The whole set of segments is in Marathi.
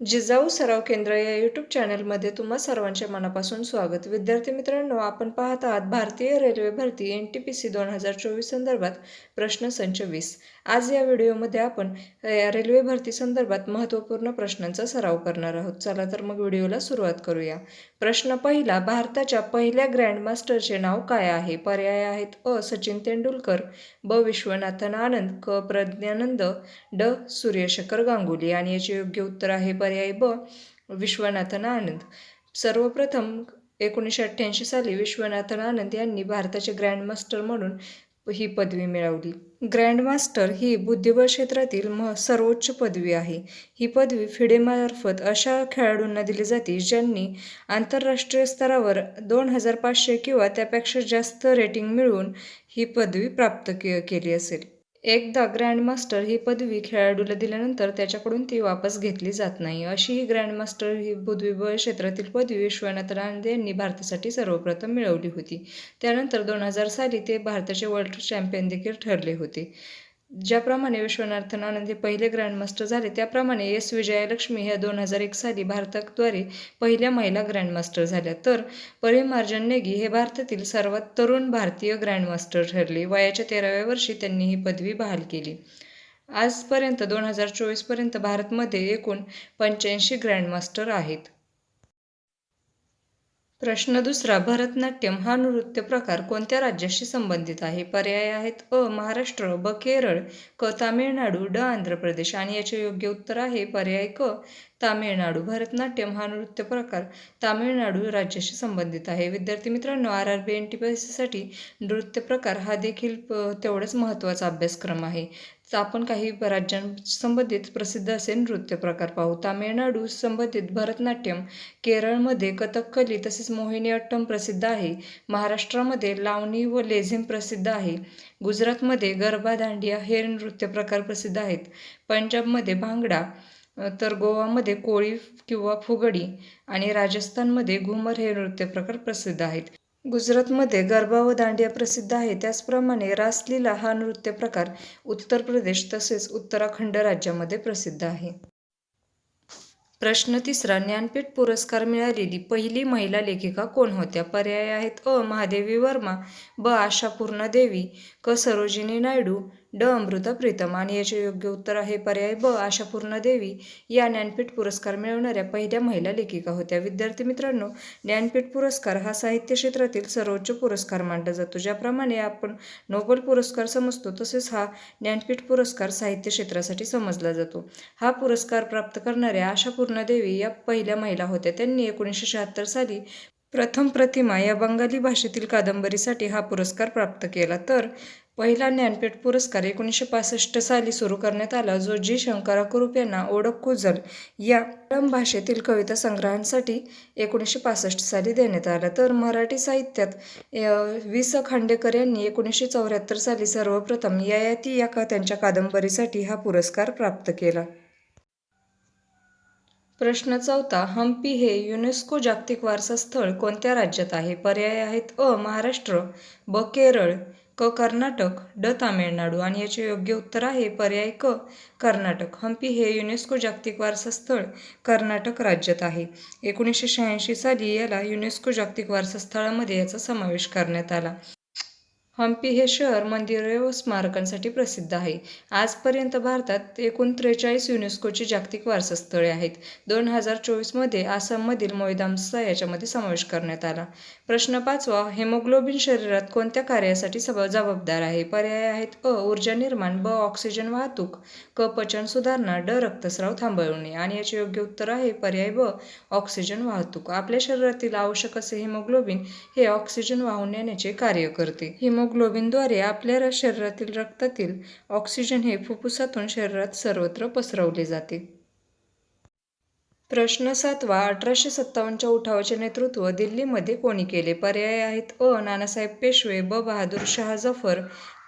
जिजाऊ सराव केंद्र या यूट्यूब चॅनलमध्ये तुम्हा सर्वांचे मनापासून स्वागत. विद्यार्थी मित्रांनो आपण पाहत आहात भारतीय रेल्वे भरती एन टी पी सी दोन हजार चोवीस संदर्भात प्रश्नसंच वीस. आज या व्हिडिओमध्ये आपण रेल्वे भरती संदर्भात महत्त्वपूर्ण प्रश्नांचा सराव करणार आहोत. चला तर मग व्हिडिओला सुरुवात करूया. प्रश्न पहिला भारताच्या पहिल्या ग्रँडमास्टरचे नाव काय आहे? पर्याय आहेत अ सचिन तेंडुलकर ब विश्वनाथन आनंद क प्रज्ञानंद ड सूर्यशेखर गांगुली. आणि याचे योग्य उत्तर आहे पर्याय ब विश्वनाथन आनंद. सर्वप्रथम एकोणीसशे अठ्ठ्याऐंशी साली विश्वनाथन आनंद यांनी भारताचे ग्रँडमास्टर म्हणून ही पदवी मिळवली. ग्रँडमास्टर ही बुद्धिबळ क्षेत्रातील म सर्वोच्च पदवी आहे. ही पदवी फिडेमार्फत अशा खेळाडूंना दिली जाते ज्यांनी आंतरराष्ट्रीय स्तरावर दोन हजार पाचशे किंवा त्यापेक्षा जास्त रेटिंग मिळवून ही पदवी प्राप्त के केली असेल. एकदा ग्रँडमास्टर ही पदवी खेळाडूला दिल्यानंतर त्याच्याकडून ती वापस घेतली जात नाही. अशी ही ग्रँडमास्टर ही बुद्धिबळ क्षेत्रातील पदवी विश्वनाथ रानदे यांनी भारतासाठी सर्वप्रथम मिळवली होती. त्यानंतर दोन हजार साली ते भारताचे वर्ल्ड चॅम्पियन देखील ठरले होते. ज्याप्रमाणे विश्वनाथन आनंद हे पहिले ग्रँडमास्टर झाले त्याप्रमाणे एस विजयालक्ष्मी ह्या दोन हजार एक साली भारताद्वारे पहिल्या महिला ग्रँडमास्टर झाल्या. तर परिमार्जन नेगी हे भारतातील सर्वात तरुण भारतीय ग्रँडमास्टर ठरले. वयाच्या तेराव्या वर्षी त्यांनी ही पदवी बहाल केली. आजपर्यंत दोन हजार चोवीसपर्यंत भारतमध्ये एकूण पंच्याऐंशी ग्रँडमास्टर आहेत. प्रश्न दुसरा भरतनाट्यम हा नृत्य प्रकार कोणत्या राज्याशी संबंधित आहे? पर्याय आहेत अ महाराष्ट्र ब केरळ क तामिळनाडू ड आंध्र प्रदेश आणि याचे योग्य उत्तर आहे पर्याय क तामिळनाडू. भरतनाट्यम हा नृत्य प्रकार तामिळनाडू राज्याशी संबंधित आहे. विद्यार्थी मित्रांनो R R B N T P S सीसाठी नृत्य प्रकार हा देखील प- तेवढाच महत्त्वाचा अभ्यासक्रम आहे. आपण काही राज्यांसंबंधित प्रसिद्ध असे नृत्य प्रकार पाहू. तामिळनाडू संबंधित भरतनाट्यम केरळमध्ये कथकली तसेच मोहिनीअट्टम प्रसिद्ध आहे. महाराष्ट्रामध्ये लावणी व लेझिम प्रसिद्ध आहे. गुजरातमध्ये गरबा दांडिया हे नृत्य प्रकार प्रसिद्ध आहेत. पंजाबमध्ये भांगडा तर गोवामध्ये कोळी किंवा फुगडी आणि राजस्थानमध्ये घुमर हे नृत्य प्रकार प्रसिद्ध आहेत. गुजरातमध्ये गरबा व दांडिया प्रसिद्ध आहे. त्याचप्रमाणे रासलीला हा नृत्य प्रकार उत्तर प्रदेश तसेच उत्तराखंड राज्यामध्ये प्रसिद्ध आहे. प्रश्न तिसरा ज्ञानपीठ पुरस्कार मिळालेली पहिली महिला लेखिका कोण होत्या? पर्याय आहेत. अ. महादेवी वर्मा ब. आशापूर्ण देवी क. सरोजिनी नायडू ड अमृता प्रीतम आणि याचे योग्य उत्तर आहे पर्याय ब आशापूर्णा देवी. या ज्ञानपीठ पुरस्कार मिळवणाऱ्या पहिल्या महिला लेखिका होत्या. विद्यार्थी मित्रांनो ज्ञानपीठ पुरस्कार हा साहित्य क्षेत्रातील सर्वोच्च पुरस्कार मानला जातो. ज्याप्रमाणे आपण नोबेल पुरस्कार समजतो तसेच हा ज्ञानपीठ पुरस्कार साहित्य क्षेत्रासाठी समजला जातो. हा पुरस्कार प्राप्त करणाऱ्या आशापूर्णा देवी या पहिल्या महिला होत्या. त्यांनी एकोणीसशे शहात्तर साली प्रथम प्रतिमा या बंगाली भाषेतील कादंबरीसाठी हा पुरस्कार प्राप्त केला. तर पहिला ज्ञानपीठ पुरस्कार एकोणीसशे पासष्ट साली सुरू करण्यात आला जो जी. शंकरा कुरूप यांना ओळख कुजल या मलयाळम भाषेतील कविता संग्रहांसाठी एकोणीसशे पासष्ट साली देण्यात आला. तर मराठी साहित्यात वि स. खांडेकर यांनी एकोणीसशे चौऱ्याहत्तर साली सर्वप्रथम ययाती या का त्यांच्या कादंबरीसाठी हा पुरस्कार प्राप्त केला. प्रश्न चौथा हम्पी हे युनेस्को जागतिक वारसा स्थळ कोणत्या राज्यात आहे? पर्याय आहेत अ महाराष्ट्र ब केरळ क कर्नाटक ड तामिळनाडू आणि याचे योग्य उत्तर आहे पर्याय क कर्नाटक. हम्पी हे युनेस्को जागतिक वारसा स्थळ कर्नाटक राज्यात आहे. एकोणीसशे शहाऐंशी साली याला युनेस्को जागतिक वारसा स्थळामध्ये याचा समावेश करण्यात आला. हम्पी हे शहर मंदिरे व स्मारकांसाठी प्रसिद्ध आहे. आजपर्यंत भारतात एकूण त्रेचाळीस युनेस्कोची जागतिक वारसास्थळे आहेत. दोन हजार चोवीसमध्ये आसाममधील मोयदामसा याच्यामध्ये समावेश करण्यात आला. प्रश्न पाचवा हेमोग्लोबिन शरीरात कोणत्या कार्यासाठी सब जबाबदार आहे? पर्याय आहेत अ ऊर्जा निर्माण ब ऑक्सिजन वाहतूक क पचन सुधारणा ड रक्तस्राव थांबवणे. आणि याचे योग्य उत्तर आहे पर्याय ब ऑक्सिजन वाहतूक. आपल्या शरीरातील आवश्यक असे हिमोग्लोबिन हे ऑक्सिजन वाहून नेण्याचे कार्य करते. हिमोग्लोबिनद्वारे आपल्या शरीरातील रक्तातील ऑक्सिजन हे फुफ्फुसातून शरीरात सर्वत्र पसरवले जाते. प्रश्न सातवा अठराशे सत्तावन्नच्या उठावाचे नेतृत्व दिल्लीमध्ये कोणी केले? पर्याय आहेत. अ. नानासाहेब पेशवे ब. बहादूर शाह जफर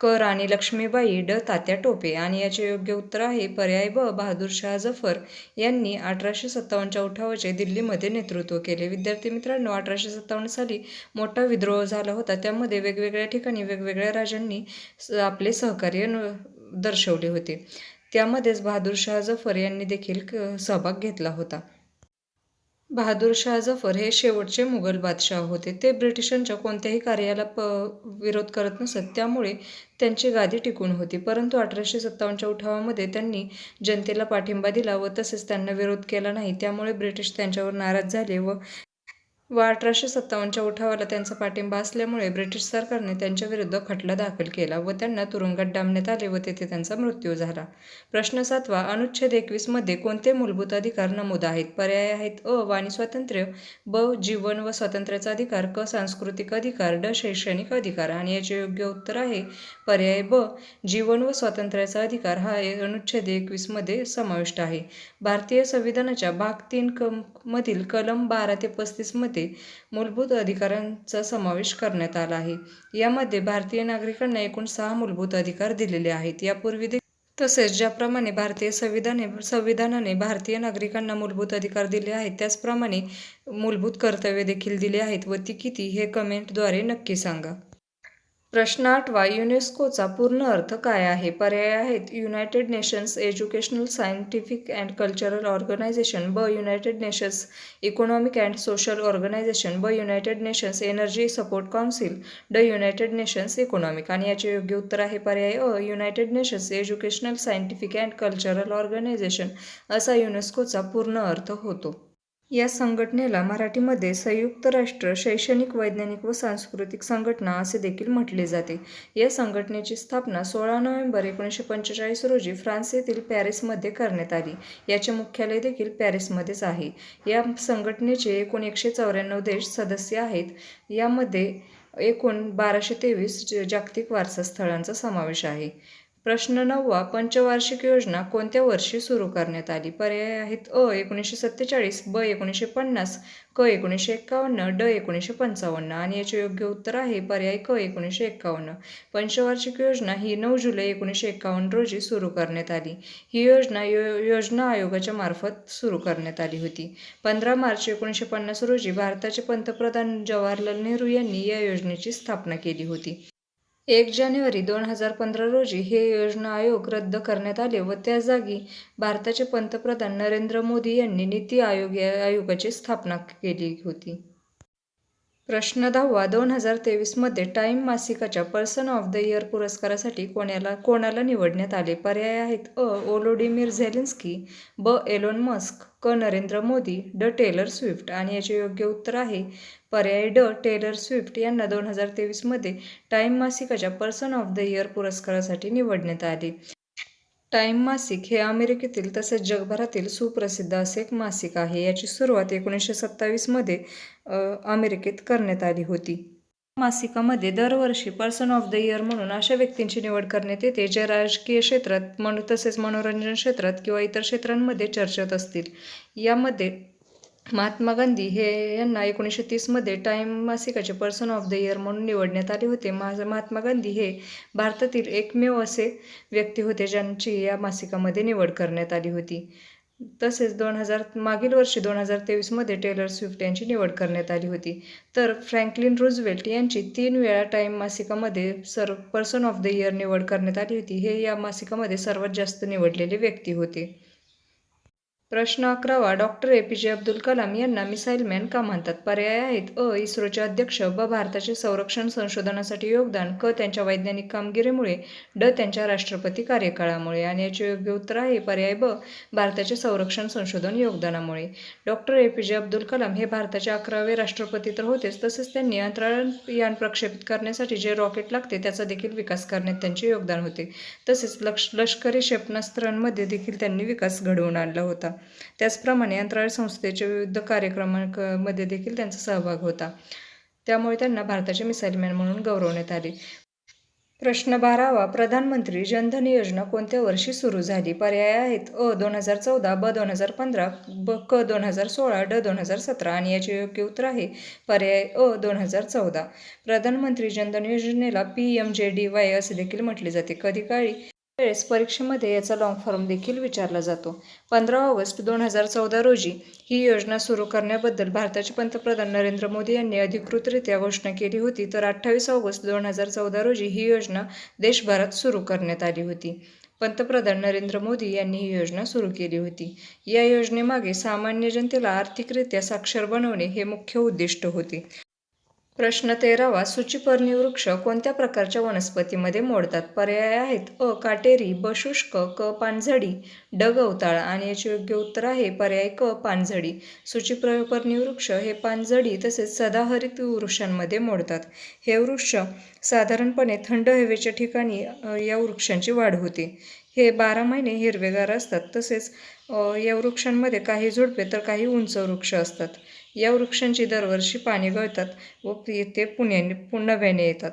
क राणी लक्ष्मीबाई ड तात्या टोपे आणि याचे योग्य उत्तर आहे पर्याय ब बहादूर शाह जफर यांनी अठराशे सत्तावन्नच्या उठावाचे दिल्लीमध्ये नेतृत्व केले. विद्यार्थी मित्रांनो अठराशे सत्तावन्न साली मोठा विद्रोह झाला होता. त्यामध्ये वेगवेगळ्या ठिकाणी वेगवेगळ्या राजांनी स- आपले सहकार्य न- दर्शवले होते. त्यामध्येच बहादूर शाह जफर यांनी देखील क- सहभाग घेतला होता. बहादूरशाह जफर हे शेवटचे मुघल बादशाह होते. ते ब्रिटिशांच्या कोणत्याही कार्याला प विरोध करत नसत. त्यामुळे त्यांची गादी टिकून होती. परंतु अठराशे सत्तावन्नच्या उठावामध्ये त्यांनी जनतेला पाठिंबा दिला व तसेच त्यांना विरोध केला नाही. त्यामुळे ब्रिटिश त्यांच्यावर नाराज झाले व व अठराशे सत्तावन्नच्या उठावाला त्यांचा पाठिंबा असल्यामुळे ब्रिटिश सरकारने त्यांच्याविरुद्ध खटला दाखल केला व त्यांना तुरुंगात डांबण्यात आले व तेथे त्यांचा मृत्यू झाला. प्रश्न सातवा अनुच्छेद एकवीसमध्ये कोणते मूलभूत अधिकार नमूद आहेत? पर्याय आहेत अ वाणी स्वातंत्र्य ब जीवन व स्वातंत्र्याचा अधिकार क सांस्कृतिक अधिकार ड शैक्षणिक अधिकार आणि याचे योग्य उत्तर आहे. पर्याय ब जीवन व स्वातंत्र्याचा अधिकार हा अनुच्छेद एकवीसमध्ये समाविष्ट आहे. भारतीय संविधानाच्या भाग तीन क मधील कलम बारा ते पस्तीसमध्ये मूलभूत अधिकारांचा समावेश करण्यात आला आहे. यामध्ये भारतीय नागरिकांना एकूण सहा मूलभूत अधिकार दिलेले आहेत. यापूर्वी देखील तसेच ज्याप्रमाणे भारतीय संविधाने संविधानाने भारतीय नागरिकांना मूलभूत अधिकार दिले आहेत त्याचप्रमाणे मूलभूत कर्तव्ये देखील दिले आहेत व ती किती हे कमेंटद्वारे नक्की सांगा. प्रश्न आठवा युनेस्कोचा पूर्ण अर्थ काय आहे? पर्याय आहेत. United Nations Educational Scientific and Cultural Organization ब United Nations Economic and Social Organization ब United Nations Energy Support Council ड युनायटेड नेशन्स इकॉनॉमिक. आणि याचे योग्य उत्तर आहे पर्याय अ United Nations Educational Scientific and Cultural Organization असा युनेस्कोचा पूर्ण अर्थ होतो. या संघटनेला मराठीमध्ये संयुक्त राष्ट्र शैक्षणिक वैज्ञानिक व सांस्कृतिक संघटना असे देखील म्हटले जाते. या संघटनेची स्थापना सोळा नोव्हेंबर एकोणीसशे पंचेचाळीस रोजी फ्रान्स येथील पॅरिसमध्ये करण्यात आली. याचे मुख्यालय देखील पॅरिसमध्येच आहे. या संघटनेचे एकूण एकशे चौऱ्याण्णव देश सदस्य आहेत. यामध्ये एकूण बाराशे तेवीस जागतिक वारसा स्थळांचा समावेश आहे. प्रश्न नववा पंचवार्षिक योजना कोणत्या वर्षी सुरू करण्यात आली? पर्याय आहेत अ एकोणीसशे सत्तेचाळीस ब एकोणीसशे पन्नास क एकोणीसशे एक्कावन्न ड एकोणीसशे पंचावन्न आणि याचे योग्य उत्तर आहे पर्याय क एकोणीसशे एक्कावन्न. पंचवार्षिक योजना ही नऊ जुलै एकोणीसशे एक्कावन्न रोजी सुरू करण्यात आली. ही योजना यो योजना आयोगाच्या मार्फत सुरू करण्यात आली होती. पंधरा मार्च एकोणीसशे पन्नास रोजी भारताचे पंतप्रधान जवाहरलाल नेहरू यांनी या योजनेची स्थापना केली होती. एक जानेवारी दोन हजार पंधरा रोजी हे योजना आयोग रद्द करण्यात आले व त्या जागी भारताचे पंतप्रधान नरेंद्र मोदी यांनी नीती आयोग या आयोगाची स्थापना केली होती. प्रश्न दहावा दोन हजार तेवीसमध्ये टाईम मासिकाच्या पर्सन ऑफ द इयर पुरस्कारासाठी कोणाला कोणाला निवडण्यात आले? पर्याय आहेत अ. ओलोडिमिर झेलिन्स्की ब. एलोन मस्क क. नरेंद्र मोदी ड. टेलर स्विफ्ट आणि याचे योग्य उत्तर आहे. पर्याय ड. टेलर स्विफ्ट यांना दोन हजार तेवीसमध्ये टाईम मासिकाच्या पर्सन ऑफ द इयर पुरस्कारासाठी निवडण्यात आले. टाईम मासिक हे अमेरिकेतील तसेच जगभरातील सुप्रसिद्ध असे एक मासिक आहे. याची सुरुवात एकोणीसशे सत्तावीसमध्ये अमेरिकेत करण्यात आली होती. मासिकामध्ये दरवर्षी पर्सन ऑफ द इयर म्हणून अशा व्यक्तींची निवड करण्यात येते जे राजकीय क्षेत्रात म्हणून तसेच मनोरंजन क्षेत्रात किंवा इतर क्षेत्रांमध्ये चर्चेत असतील. यामध्ये महात्मा गांधी हे यांना एकोणीसशे तीसमध्ये टाईम मासिकाचे पर्सन ऑफ द इयर म्हणून निवडण्यात आले होते. मा महात्मा गांधी हे भारतातील एकमेव असे व्यक्ती होते ज्यांची या मासिकामध्ये निवड करण्यात आली होती. तसेच दोन हजार मागील वर्षी दोन हजार तेवीसमध्ये टेलर स्विफ्ट यांची निवड करण्यात आली होती. तर फ्रँकलिन रुझवेल्ट यांची तीन वेळा time मासिकामध्ये sir person of the year निवड करण्यात आली होती. हे या मासिकामध्ये सर्वात जास्त निवडलेले व्यक्ती होते. प्रश्न अकरावा डॉक्टर ए पी जे अब्दुल कलाम यांना मिसाईल मॅन का म्हणतात? पर्याय आहेत. अ. इस्रोचे अध्यक्ष ब. भारताचे संरक्षण संशोधनासाठी योगदान क. त्यांच्या वैज्ञानिक कामगिरीमुळे ड. त्यांच्या राष्ट्रपती कार्यकाळामुळे आणि याचे योग्य उत्तर आहे. पर्याय ब. भारताचे संरक्षण संशोधन योगदानामुळे. डॉक्टर ए पी जे अब्दुल कलाम हे भारताचे अकरावे राष्ट्रपती तर होतेच. तसेच त्यांनी अंतराळ यान प्रक्षेपित करण्यासाठी जे रॉकेट लागते त्याचा देखील विकास करण्यात त्यांचे योगदान होते. तसेच लक्ष लष्करी क्षेपणास्त्रांमध्ये देखील त्यांनी विकास घडवून आणला होता. त्याचप्रमाणे अंतराळ संस्थेच्या विविध कार्यक्रमांमध्ये देखील त्यांचा सहभाग होता. त्यामुळे त्यांना भारताचे मिसाईल मॅन म्हणून गौरवण्यात आले. प्रश्न बारावा प्रधानमंत्री जनधन योजना कोणत्या वर्षी सुरू झाली? पर्याय आहेत अ दोन हजार चौदा ब दोन हजार पंधरा ब क दोन हजार सोळा ड दोन हजार सतरा आणि याचे योग्य उत्तर आहे पर्याय अ दोन हजार चौदा. प्रधानमंत्री जनधन योजनेला P M J D Y असे देखील म्हटले जाते. कधी काळी वेळेस परीक्षेमध्ये याचा लॉंग फॉर्म देखील विचारला जातो. पंधरा ऑगस्ट दोन हजार चौदा रोजी ही योजना सुरू करण्याबद्दल भारताचे पंतप्रधान नरेंद्र मोदी यांनी अधिकृतरित्या घोषणा केली होती तर अठ्ठावीस ऑगस्ट दोन हजार चौदा रोजी ही योजना देशभरात सुरू करण्यात आली होती. पंतप्रधान नरेंद्र मोदी यांनी ही योजना सुरू केली होती. या योजनेमागे सामान्य जनतेला आर्थिकरित्या साक्षर बनवणे हे मुख्य उद्दिष्ट होते. प्रश्न तेरावा सूचिपर्णी वृक्ष कोणत्या प्रकारच्या वनस्पतीमध्ये मोडतात? पर्याय आहेत. अ काटेरी ब शुष्क क पानझडी ड गवताळ आणि याचे योग्य उत्तर आहे. पर्याय क पानझडी. सूचिपर्णी वृक्ष हे पानझडी तसेच सदाहरित वृक्षांमध्ये मोडतात. हे वृक्ष साधारणपणे थंड हवेच्या ठिकाणी या वृक्षांची वाढ होते. हे बारा महिने हिरवेगार असतात. तसेच या वृक्षांमध्ये काही झुडपे तर काही उंच वृक्ष असतात. या वृक्षांची दरवर्षी पाने गळतात व ते पुण्याने पु- नव्याने येतात.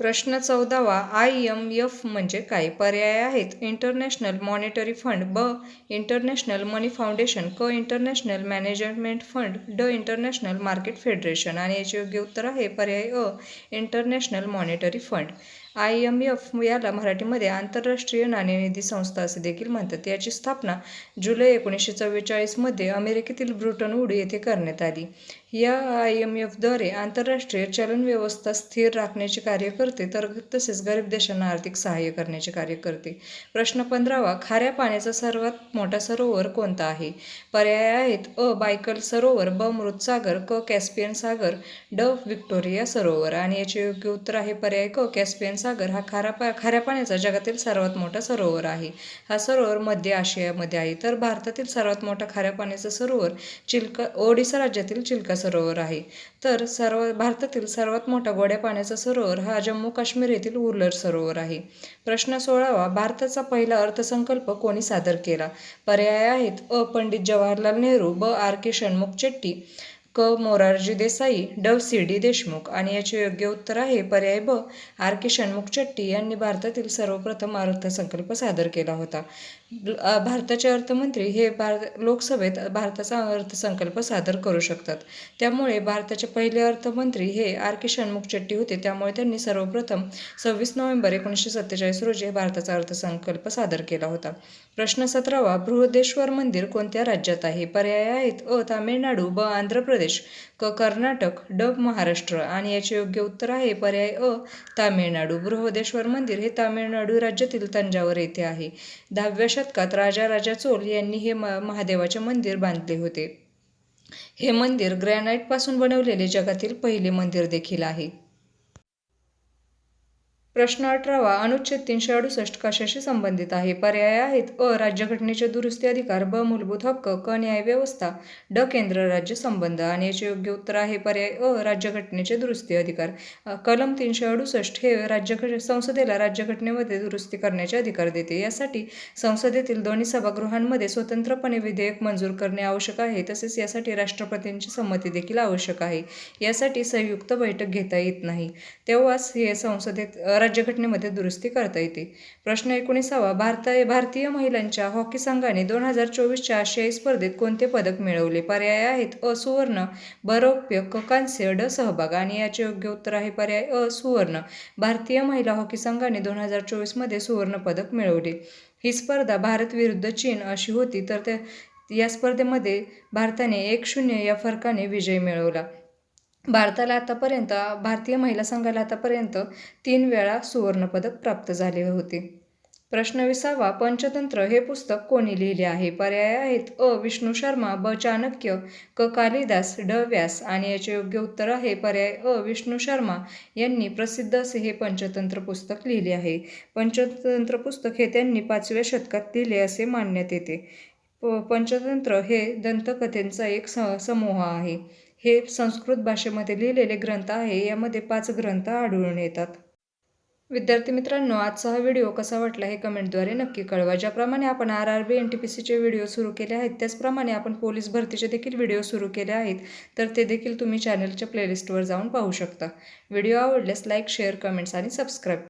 प्रश्न चौदावा आय एम एफ म्हणजे काय पर्याय आहेत. इंटरनॅशनल मॉनिटरी फंड ब इंटरनॅशनल मनी फाउंडेशन क इंटरनॅशनल मॅनेजमेंट फंड ड इंटरनॅशनल मार्केट फेडरेशन आणि याचे योग्य उत्तर आहे पर्याय अ International Monetary Fund I M F याला मराठीमध्ये आंतरराष्ट्रीय नाणेनिधी संस्था असे देखील म्हणतात. याची स्थापना जुलै एकोणीसशे चव्वेचाळीसमध्ये अमेरिकेतील ब्रुटनवूड येथे करण्यात आली. या आय एम एफद्वारे आंतरराष्ट्रीय चलन व्यवस्था स्थिर राखण्याचे कार्य करते तर तसेच गरीब देशांना आर्थिक सहाय्य करण्याचे कार्य करते. प्रश्न पंधरावा खाऱ्या पाण्याचा सर्वात मोठा सरोवर कोणता आहे? पर्याय आहेत अ बायकल सरोवर ब मृतसागर क कॅस्पियन सागर ड व्हिक्टोरिया सरोवर. आणि याचे योग्य उत्तर आहे पर्याय क कॅस्पियन सागर. हा खारा पा खाऱ्या पाण्याचा जगातील सर्वात मोठा सरोवर आहे. हा सरोवर मध्य आशियामध्ये आहे तर भारतातील सर्वात मोठा खाऱ्या पाण्याचा सरोवर चिल्का ओडिसा राज्यातील चिल्का सरोवर आहे. तर सर्व भारतातील सर्वात मोठा गोड्या पाण्याचा सरोवर हा जम्मू काश्मीर येथील उर्लर सरोवर आहे. प्रश्न सोळावा भारताचा पहिला अर्थसंकल्प कोणी सादर केला? पर्याय आहेत अ. पंडित जवाहरलाल नेहरू ब. आर. के. षण्मुख चेट्टी क. मोरारजी देसाई डव सी. डी. देशमुख आणि याचे योग्य उत्तर आहे पर्याय ब. आर. के. षण्मुख चट्टी यांनी भारतातील सर्वप्रथम अर्थसंकल्प सादर केला होता. भारताचे अर्थमंत्री हे भार लोकसभेत भारताचा अर्थसंकल्प सादर करू शकतात. त्यामुळे भारताचे पहिले अर्थमंत्री हे आर. के. षण्मुख चट्टी होते. त्यामुळे त्यांनी सर्वप्रथम सव्वीस नोव्हेंबर एकोणीसशे सत्तेचाळीस रोजी भारताचा अर्थसंकल्प सादर केला होता. प्रश्न सतरावा बृहदेश्वर मंदिर कोणत्या राज्यात आहे? पर्याय आहेत अ. तामिळनाडू ब. आंध्र प्रदेश क कर्नाटक ड महाराष्ट्र आणि याचे योग्य उत्तर आहे पर्याय अ तामिळनाडू. बृहदेश्वर मंदिर हे तामिळनाडू राज्यातील तंजावर येथे आहे. दहाव्या शतकात राजा राजा चोल यांनी हे म महादेवाचे मंदिर बांधले होते. हे मंदिर ग्रॅनाइटपासून बनवलेले जगातील पहिले मंदिर देखील आहे. प्रश्न अठरावा अनुच्छेद तीनशे अडुसष्ट कशाशी संबंधित आहे? पर्याय आहेत. अ. राज्यघटनेचे दुरुस्ती अधिकार ब. मूलभूत हक्क क. न्याय व्यवस्था ड. केंद्र राज्य संबंध आणि याचे योग्य उत्तर आहे. पर्याय अ. राज्यघटनेचे दुरुस्ती अधिकार. कलम तीनशे अडुसष्ट हे राज्य संसदेला राज्यघटनेमध्ये दुरुस्ती करण्याचे अधिकार देते. यासाठी संसदेतील दोन्ही सभागृहांमध्ये स्वतंत्रपणे विधेयक मंजूर करणे आवश्यक आहे. तसेच यासाठी राष्ट्रपतींची संमती देखील आवश्यक आहे. यासाठी संयुक्त बैठक घेता येत नाही. तेव्हाच हे संसदेत राज्यघटनेमध्ये दुरुस्ती करता येते. प्रश्न एकोणीसावा भारता भारतीय महिलांच्या हॉकी संघाने दोन हजार चोवीसच्या आशियाई स्पर्धेत कोणते पदक मिळवले? पर्याय आहेत? अ सुवर्ण. बरोप्य ककांस्य क ड सहभाग. आणि याचे योग्य उत्तर आहे पर्याय अ सुवर्ण. भारतीय महिला हॉकी संघाने दोन हजार चोवीसमध्ये सुवर्ण पदक मिळवले. ही स्पर्धा भारत विरुद्ध चीन अशी होती तर त्या या स्पर्धेमध्ये भारताने एक शून्य या फरकाने विजय मिळवला. भारताला आतापर्यंत भारतीय महिला संघाला आतापर्यंत तीन वेळा सुवर्णपदक प्राप्त झाले होते. प्रश्न विसावा पंचतंत्र हे पुस्तक कोणी लिहिले आहे? पर्याय आहेत अ. विष्णू शर्मा ब. चाणक्य क. कालिदास ड व्यास आणि याचे योग्य उत्तर आहे. पर्याय अ. विष्णू शर्मा यांनी प्रसिद्ध असे हे पंचतंत्र पुस्तक लिहिले आहे. पंचतंत्र पुस्तक हे त्यांनी पाचव्या शतकात लिहिले असे मानण्यात येते. प पंचतंत्र हे दंतकथेंचा एक स समूह आहे. हे संस्कृत भाषेमध्ये लिहिलेले ग्रंथ आहे. यामध्ये पाच ग्रंथ आढळून येतात. विद्यार्थी मित्रांनो आजचा हा व्हिडिओ कसा वाटला हे कमेंटद्वारे नक्की कळवा. ज्याप्रमाणे आपण R R B N T P सीचे व्हिडिओ सुरू केले आहेत त्याचप्रमाणे आपण पोलीस भरतीचे देखील व्हिडिओ सुरू केले आहेत तर ते देखील तुम्ही चॅनलच्या प्लेलिस्टवर जाऊन पाहू शकता. व्हिडिओ आवडल्यास लाईक शेअर कमेंट्स आणि सबस्क्राईब